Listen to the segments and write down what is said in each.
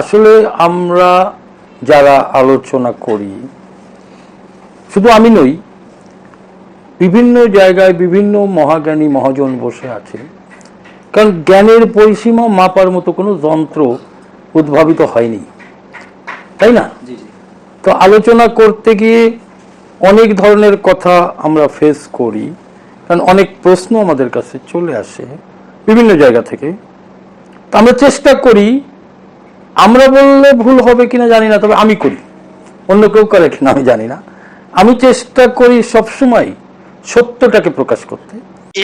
আসলে আমরা যারা আলোচনা করি শুধু আমি নই বিভিন্ন জায়গায় বিভিন্ন মহাজ্ঞানী মহাজন বসে আছে। কারণ জ্ঞানের পরিসীমা মাপার মতো কোনো যন্ত্র উদ্ভাবিত হয়নি। তাই না? তো আলোচনা করতে গিয়ে অনেক ধরনের কথা আমরা ফেস করি কারণ অনেক প্রশ্ন আমাদের কাছে চলে আসে বিভিন্ন জায়গা থেকে। তো আমরা চেষ্টা করি আমরা বললে ভুল হবে কিনা জানি না, তবে আমি করি। অন্য কেউ করে কিনা আমি জানি না। আমি চেষ্টা করি সবসময় সত্যটাকে প্রকাশ করতে।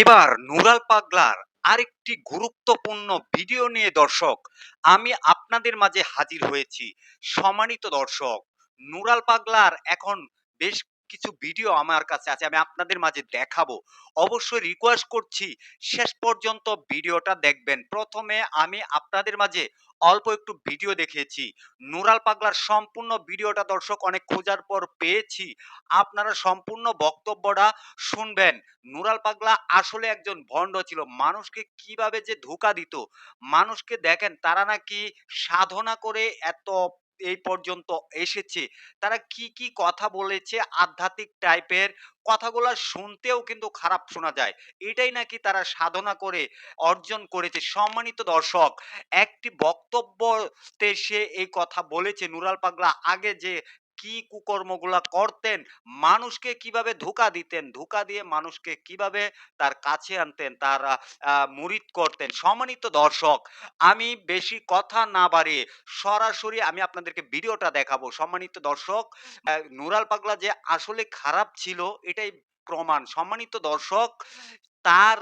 এবার নুরাল পাগলার আরেকটি গুরুত্বপূর্ণ ভিডিও নিয়ে দর্শক, আমি আপনাদের মাঝে হাজির হয়েছি সম্মানিত দর্শক। নুরাল পাগলার এখন বেশ কিছু ভিডিও আমার কাছে আছে, আমি আপনাদের মাঝে দেখাবো। অবশ্যই রিকোয়েস্ট করছি, শেষ পর্যন্ত ভিডিওটা দেখবেন। প্রথমে আমি আপনাদের মাঝে অল্প একটু ভিডিও দেখিয়েছি। নুরাল পাগলার সম্পূর্ণ ভিডিওটা দর্শক অনেক খোঁজার পর পেয়েছি। আপনারা সম্পূর্ণ বক্তব্যটা শুনবেন। নুরাল পাগলা আসলে একজন ভণ্ড ছিল। মানুষকে কীভাবে যে ধোকা দিত, মানুষকে দেখেন তারা নাকি সাধনা করে এত এই পর্যন্ত এসেছে। তারা কি কি কথা বলেছে আধ্যাত্মিক টাইপের কথাগুলো শুনতেও কিন্তু খারাপ শোনা যায়। এটাই নাকি তারা সাধনা করে অর্জন করেছে। সম্মানিত দর্শক, একটি বক্তব্যতে সে এই কথা বলেছে নুরাল পাগলা আগে যে কি কুকর্মগুলা করতেন, মানুষকে কীভাবে ধোকা দিতেন, ধোকা দিয়ে মানুষকে কীভাবে তার কাছে আনতেন, তার মুরিদ করতেন। সম্মানিত দর্শক, আমি বেশি কথা না বাড়িয়ে সরাসরি আমি আপনাদেরকে ভিডিওটা দেখাবো। সম্মানিত দর্শক নুরাল পাগলা যে আসলে খারাপ ছিল, এটাই প্রমাণ। সম্মানিত দর্শক তার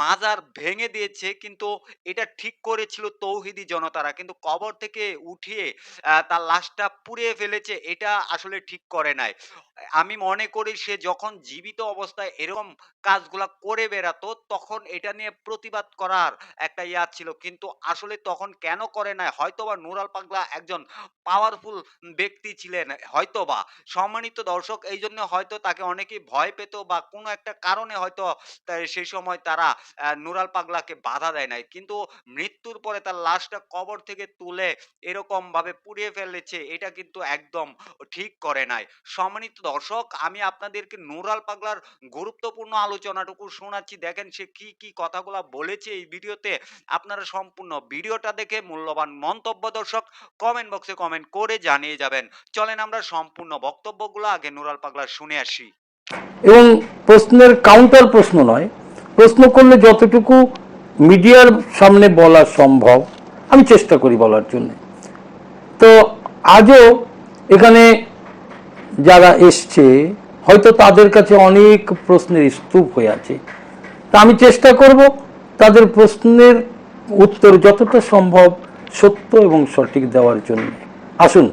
মাজার ভেঙে দিয়েছে, কিন্তু এটা ঠিক করেছিল তৌহিদি জনতারা। কিন্তু কবর থেকে উঠিয়ে তার লাশটা পুড়িয়ে ফেলেছে, এটা আসলে ঠিক করে নাই। আমি মনে করি সে যখন জীবিত অবস্থায় এরকম কাজগুলা করে বেড়াতো, তখন এটা নিয়ে প্রতিবাদ করার একটা ইয়া ছিল। কিন্তু আসলে তখন কেন করে নাই? হয়তোবা নুরাল পাগলা একজন পাওয়ারফুল ব্যক্তি ছিলেন, হয়তোবা। সম্মানিত দর্শক এই জন্য হয়তো তাকে অনেকেই ভয় পেত বা কোনো একটা কারণে হয়তো সেই সময় তারা নুরাল পাগলাকে বাধা দেয় নাই। কিন্তু মৃত্যুর পরে তার লাশটা কবর থেকে তুলে এরকম ভাবে পুড়িয়ে ফেলেছে, এটা কিন্তু একদম ঠিক করে নাই। সম্মানিত দর্শক, আমি আপনাদেরকে নুরাল পাগলার গুরুত্বপূর্ণ আলোচনাটুকু শোনাচ্ছি। দেখেন সে কি কি কথাগুলো বলেছে এই ভিডিওতে। আপনারা সম্পূর্ণ ভিডিওটা দেখে মূল্যবান মন্তব্য দর্শক কমেন্ট বক্সে কমেন্ট করে জানিয়ে যাবেন। চলেন আমরা সম্পূর্ণ বক্তব্যগুলো আগে নুরাল পাগলার শুনে আসি। এবং প্রশ্নের কাউন্টার প্রশ্ন নয় প্রশ্ন করলে যতটুকু মিডিয়ার সামনে বলা সম্ভব, আমি চেষ্টা করি বলার জন্য। তো আজও এখানে যারা এসছে, হয়তো তাদের কাছে অনেক প্রশ্নের স্তূপ হয়ে আছে। তা আমি চেষ্টা করব তাদের প্রশ্নের উত্তর যতটা সম্ভব সত্য এবং সঠিক দেওয়ার জন্য। আসুন,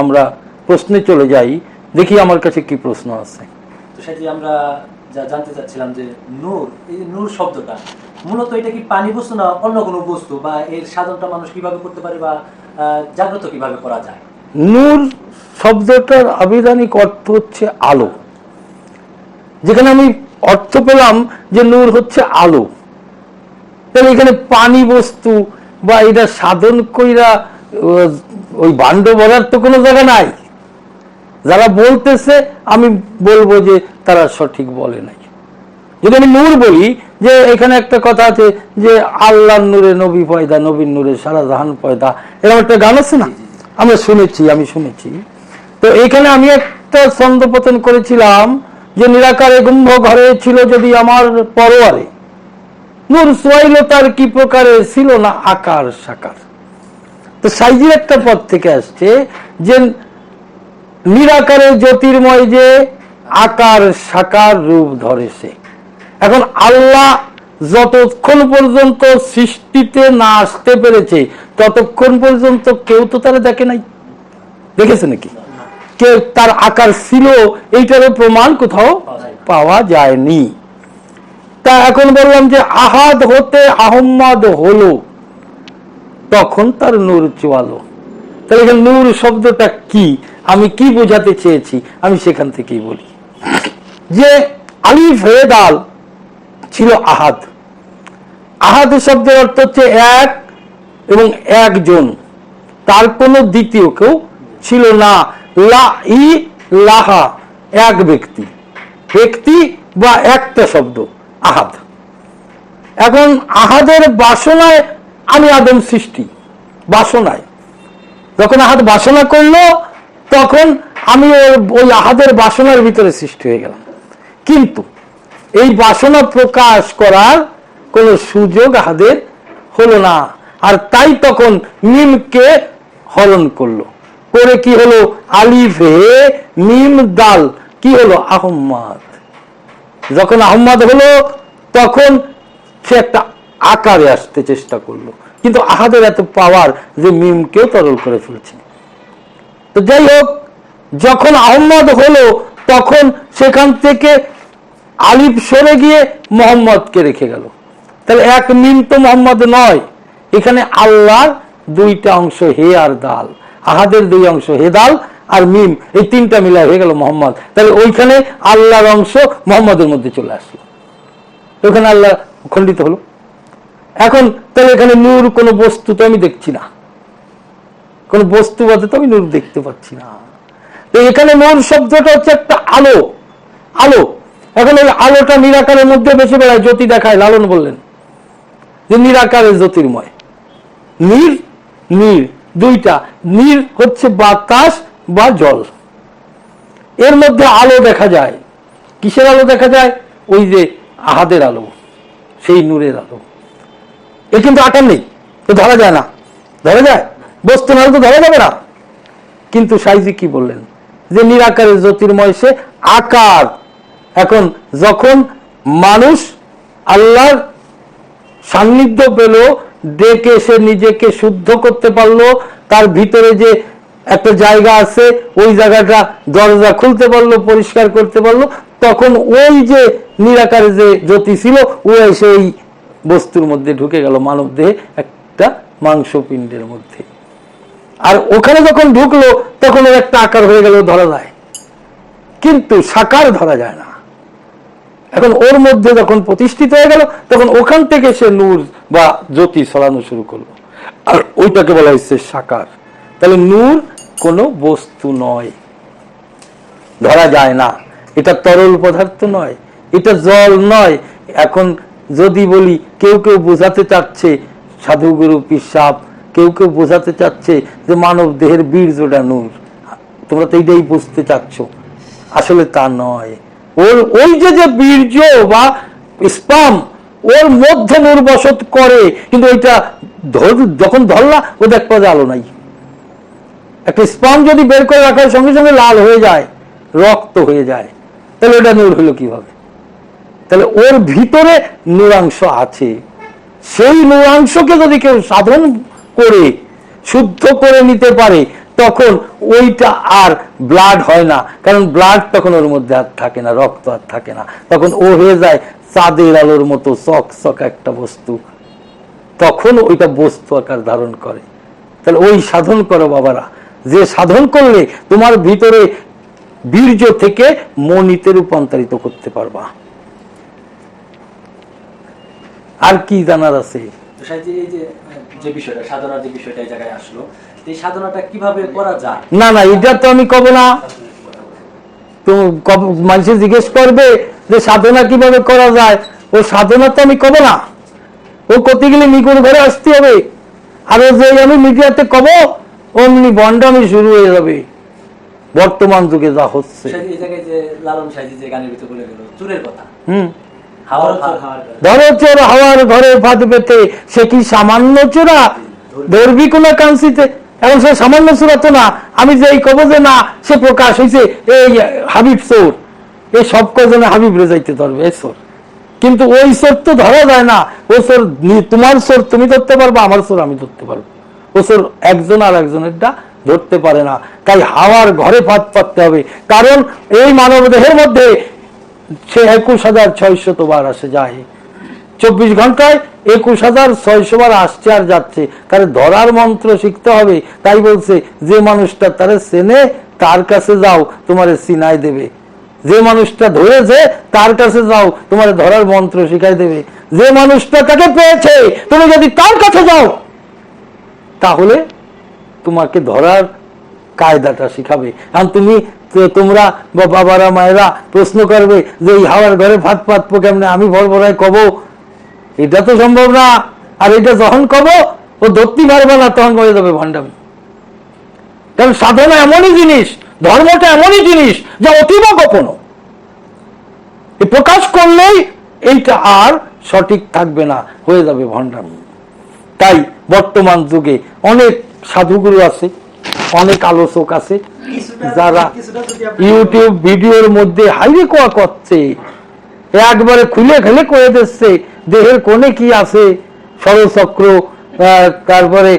আমরা প্রশ্নে চলে যাই, দেখি আমার কাছে কি প্রশ্ন আছে। সেটি আমরা যা জানতে চাচ্ছিলাম যে নূর, এই যে নূর শব্দটা, মূলত এটা কি পানি বস্তু না অন্য কোনো বস্তু? বা এর সাধনটা মানুষ কীভাবে করতে পারে বা জাগ্রত কীভাবে করা যায়? নূর শব্দটার আবিধানিক অর্থ হচ্ছে আলো। যেখানে আমি অর্থ পেলাম যে নূর হচ্ছে আলো। তাহলে এখানে পানি বস্তু বা এটা সাধন কইরা, ওই বান্ড বলার তো কোনো জায়গা নাই। যারা বলতেছে, আমি বলব যে তারা সঠিক বলে নাই। যদি আমি নূর বলি যে এখানে একটা কথা আছে যে আল্লাহর নূরে নবী পয়দা নবীর নূরে সারা জাহান পয়দা এরকম একটা গান আছে না? আমরা শুনেছি আমি শুনেছি। তো এখানে আমি একটা ছন্দপতন করেছিলাম যে নিরাকারে গুম্ভ ঘরে ছিল যদি আমার পরোয়ারে। নূর সোয়াইল তার কি প্রকারে ছিল না আকার সাকার। তো সাইজের একটা পদ থেকে আসছে যে নিরাকারে জ্যোতির্ময় যে আকার সাকার রূপ ধরে সে এখন আল্লাহ যতক্ষণ পর্যন্ত সৃষ্টিতে না আসতে পেরেছে, ততক্ষণ পর্যন্ত কেউ তো তারা দেখে নাই। দেখেছে নাকি? কেউ তার আকার ছিল, এইটারও প্রমাণ কোথাও পাওয়া যায়নি। তা এখন বললাম যে, আহাদ হতে আহম্মদ হলো, তখন তার নূর চোয়ালো। তাহলে নূর শব্দটা কি? আমি কি বোঝাতে চেয়েছি? আমি সেখান থেকেই বলি। যে আলিফ হে দাল ছিল আহাদ। আহাদ শব্দের অর্থ হচ্ছে এক এবং একজন। তার কোনো দ্বিতীয় কেউ ছিল না। লা ই লাহা, এক ব্যক্তি। ব্যক্তি বা একটা শব্দ, আহাদ। এখন আহাদের বাসনায় আমি আদম সৃষ্টি, বাসনায়। যখন আহাদ বাসনা করল, তখন আমি ওই আহাদের বাসনার ভিতরে সৃষ্টি হয়ে গেলাম। কিন্তু এই বাসনা প্রকাশ করার কোনো সুযোগ আহাদের হলো না। আর তাই তখন মিমকে হরণ করল। করে কি হলো? আলিফ মিম দাল। কি হলো? আহম্মদ। যখন আহম্মদ হলো, তখন সে একটা আকারে আসতে চেষ্টা করল। কিন্তু আহাদের এত পাওয়ার যে মিমকেও তরল করে ফেলছে। তো যাই হোক, যখন আহম্মদ হলো তখন সেখান থেকে আলিফ সরে গিয়ে মোহাম্মদকে রেখে গেল। তাহলে এক মিম তো মোহাম্মদ নয়। এখানে আল্লাহর দুইটা অংশ হে আর দাল, আহাদের দুই অংশ হে দাল আর মিম, এই তিনটা মিলা হয়ে গেল মোহাম্মদ। তাহলে ওইখানে আল্লাহর অংশ মোহাম্মদের মধ্যে চলে আসলো। ওখানে আল্লাহ খণ্ডিত হলো। এখন তাহলে এখানে নূর কোনো বস্তু তো আমি দেখছি না। কোনো বস্তু বলতে তো আমি নূর দেখতে পাচ্ছি না। তো এখানে নূর শব্দটা হচ্ছে একটা আলো। আলো। এখন ওই আলোটা নিরাকারের মধ্যে বেশি বেড়ায়, জ্যোতি দেখায়, লালন বললেন। যে নিরাকারের জ্যোতির্ময়। নীর নীর দুইটা। নীর হচ্ছে বাতাস বা জল। এর মধ্যে আলো দেখা যায়। কিসের আলো দেখা যায়? ওই যে আহাদের আলো, সেই নূরের আলো। এ কিন্তু আকার নেই তো ধরা যায় না। ধরা যায়? বস্তু নাহলে তো ধরা যাবে না। কিন্তু সাইজি কি বললেন? যে নিরাকারের জ্যোতির্ময় সে আকার। এখন যখন মানুষ আল্লাহর সান্নিধ্য পেল, ডেকে সে নিজেকে শুদ্ধ করতে পারল, তার ভিতরে যে একটা জায়গা আছে, ওই জায়গাটা দরজা খুলতে পারল, পরিষ্কার করতে পারল, তখন ওই যে নিরাকারে যে জ্যোতি ছিল, ও এসে ওই বস্তুর মধ্যে ঢুকে গেল মানব দেহে একটা মাংসপিণ্ডের মধ্যে। আর ওখানে যখন ঢুকলো, তখন ওর একটা আকার হয়ে গেল, ধরা যায়। কিন্তু সাকার ধরা যায় না। এখন ওর মধ্যে যখন প্রতিষ্ঠিত হয়ে গেল, তখন ওখান থেকে সে নূর বা জ্যোতি ছড়ানো শুরু করল। আর ওইটাকে বলা হচ্ছে সাকার। তাহলে নূর কোনো বস্তু নয়। ধরা যায় না। এটা তরল পদার্থ নয়। এটা জল নয়। এখন যদি বলি, কেউ কেউ বোঝাতে চাচ্ছে, সাধুগুরু, পিসাব কেউ কেউ বোঝাতে চাচ্ছে যে মানব দেহের বীর্যটা নূর তোমরা তো এইটাই বুঝতে চাচ্ছ। আসলে তা নয়। ওর ওই যে যে বীর্য বা স্পাম, ওর মধ্যে নূর বসত করে, কিন্তু ওইটা যখন ধরলা, ও দেখবা যে আলো নাই। একটা স্পাম যদি বের করে রাখার সঙ্গে সঙ্গে লাল হয়ে যায়, রক্ত হয়ে যায়, তাহলে ওটা নূর হলো কীভাবে? তাহলে ওর ভিতরে নূরাংশ আছে। সেই নূরাংশকে যদি কেউ সাধন করে, শুদ্ধ করে নিতে পারে, তখন ওইটা আর ব্লাড হয় না। কারণ ব্লাড তখন ওর মধ্যে আর থাকে না, রক্ত আর থাকে না। তখন ও হয়ে যায় চাঁদের আলোর মতো চক চক একটা বস্তু। তখন ওইটা বস্তু আকার ধারণ করে। তাহলে ওই সাধন করো বাবারা। যে সাধন করলে তোমার ভিতরে বীর্য থেকে মনিতে রূপান্তরিত করতে পারবা। আর কি জানার আছে? যে বিষয়টা সাধনার যে বিষয়টা এই জায়গায় আসলো এই সাধনাটা কীভাবে করা যায়? না না এটা তো আমি কব না। মানুষে জিজ্ঞেস করবে যে সাধনা কীভাবে করা যায়? ও সাধনা তো আমি কব না। ও করতে গেলে নিগুর ঘরে আসতে হবে। আর যে আমি মিডিয়াতে কব অমনি বন্ডামি শুরু হয়ে যাবে। বর্তমান যুগে যা হচ্ছে। এই জায়গায় যে লালন সাহেজি যে গানের ভিতরে বলে গেল চুরের কথা। হুম। ধরো চোর। হাওয়ার ঘরে ফাঁদ পেতে সে কি সামান্য চোরা? ধরবি কোন কাঞ্চিতে এখন সে সামান্য চোরা তো না। আমি যে এই কব যে না সে প্রকাশ হয়েছে এই হাবিব চোর। এই সব কজনে হাবিব রে যাইতে ধরবে এই চোর। কিন্তু ওই চোর তো ধরা যায় না। ও চোর তোমার চোর তুমি ধরতে পারবে আমার চোর আমি ধরতে পারব। ও চোর একজন আর একজনেরটা ধরতে পারে না। তাই হাওয়ার ঘরে ফাঁদ পাততে হবে। কারণ এই মানব দেহের মধ্যে সে একুশ হাজার ছয়শত বার আসে যায় চব্বিশ ঘন্টায় একুশ হাজার ছয়শো বার আসছে আর যাচ্ছে। তার ধরার মন্ত্র শিখতে হবে, তাই বলছে, যে মানুষটা তারা চেনে, তার কাছে যাও, তোমার সিনাই দেবে। যে মানুষটা ধরেছে, তার কাছে যাও, তোমার ধরার মন্ত্র শিখাই দেবে। যে মানুষটা তাকে পেয়েছে, তুমি যদি তার কাছে যাও, তাহলে তোমাকে ধরার কায়দাটা শিখাবে। কারণ তুমি তোমরা বা বাবারা মায়েরা প্রশ্ন করবে যে এই হাওয়ার ঘরে ভাত পাতবো কেমনে? আমি ভর ভরায় কব, এটা তো সম্ভব না। আর এটা যখন কব, ও ধরতে পারবে না, তখন হয়ে যাবে ভণ্ডামি? কারণ সাধনা এমনই জিনিস, ধর্মটা এমনই জিনিস যা অতীব গোপন। প্রকাশ করলেই এইটা আর সঠিক থাকবে না, হয়ে যাবে ভণ্ডামি। তাই বর্তমান যুগে অনেক সাধুগুরু আছে অনেক আলোচক আছে যারা ইউটিউব ভিডিওর মধ্যে হাইরে কোয়া করছে একবারে খুলে খেলে করে দিচ্ছে দেহের কোণে কি আছে ষড়চক্র তারপরে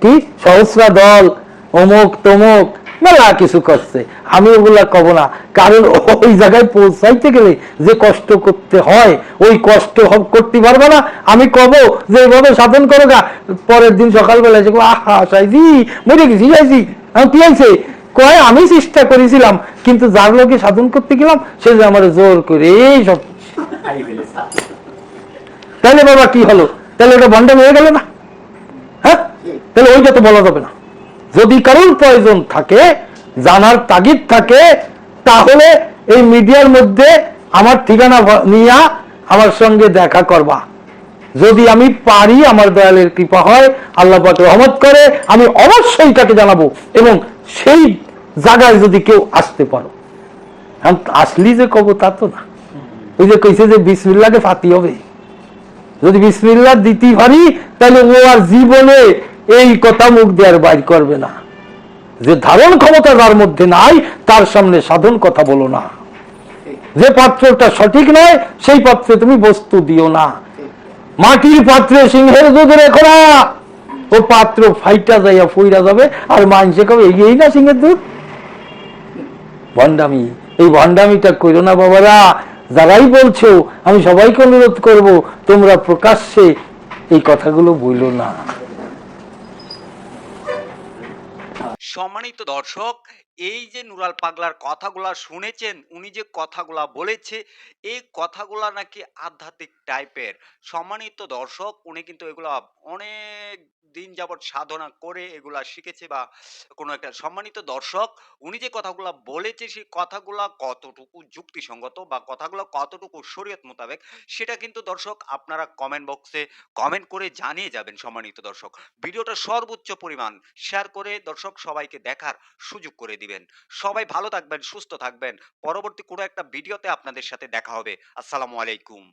কি? সহস্রা দল অমুক তমুক মেলা কিছু করছে। আমি ওগুলা কব না। কারণ ওই জায়গায় পৌঁছাইতে গেলে যে কষ্ট করতে হয় ওই কষ্ট করতে পারবে না। আমি কব যে এইভাবে সাধন করো গা। পরের দিন সকালবেলা এসে আহা সাইজি মরে গেছি যাইছি আমি হয়েছে? কয় আমি চেষ্টা করেছিলাম কিন্তু যার লোকে সাধন করতে গেলাম সে যে আমার জোর করে এই সব তাহলে বাবা কি হলো? তাহলে ওটা বন্ডা হয়ে গেল না? হ্যাঁ? তাহলে ওইটা তো বলা যাবে না। যদি কারোর প্রয়োজন থাকে, জানার তাগিদ থাকে, তাহলে এই মিডিয়ার মধ্যে আমার ঠিকানা নিয়া আমার সঙ্গে দেখা করবা। যদি আমি পারি, আমার দয়ালের কৃপা হয়, আল্লাহ রহমত করে, আমি অবশ্যই তাকে জানাব এবং সেই জায়গায় যদি কেউ আসতে পারো। আসলি যে কব তা তো না। ওই যে কইছে যে বিসমিল্লাকে ফাতি হবে। যদি বিসমিল্লা দিতে পারি, তাহলে ও আর জীবনে এই কথা মুখ দিয়ে আর বাইর করবে না। যে ধারণ ক্ষমতা যার মধ্যে নাই, তার সামনে সাধন কথা বলো না। যে পাত্রটা সঠিক নয়, সেই পাত্রে তুমি বস্তু দিও না। মাটির পাত্রে সিংহের দুধ রেখো না। ও পাত্র ফাইটা যাইয়া ফইরা যাবে, আর মানসে কবে এগিয়েই না সিংহের দুধ? ভণ্ডামি, এই ভণ্ডামিটা করো না বাবারা। যারাই বলছো, আমি সবাইকে অনুরোধ করব, তোমরা প্রকাশ্যে এই কথাগুলো বইলো না। সম্মানিত দর্শক, এই যে নুরাল পাগলার কথাগুলা শুনেছেন, উনি যে কথাগুলা বলেছে, এই কথাগুলা নাকি আধ্যাত্মিক টাইপের সম্মানিত দর্শক, উনি কিন্তু এগুলা অনেক দিন যাবৎ সাধনা করে এগুলা শিখেছে বা কোনো একটা সম্মানিত দর্শক, উনি যে কথাগুলো বলেছে সেই কথাগুলা কতটুকু যুক্তিসঙ্গত বা কথাগুলো কতটুকু শরীয়ত মোতাবেক, সেটা কিন্তু দর্শক আপনারা কমেন্ট বক্সে কমেন্ট করে জানিয়ে যাবেন সম্মানিত দর্শক। ভিডিওটা সর্বোচ্চ পরিমাণ শেয়ার করে দর্শক সবাইকে দেখার সুযোগ করে দিবেন। সবাই ভালো থাকবেন, সুস্থ থাকবেন। পরবর্তী কোনো একটা ভিডিওতে আপনাদের সাথে দেখা হবে। আসসালামু আলাইকুম।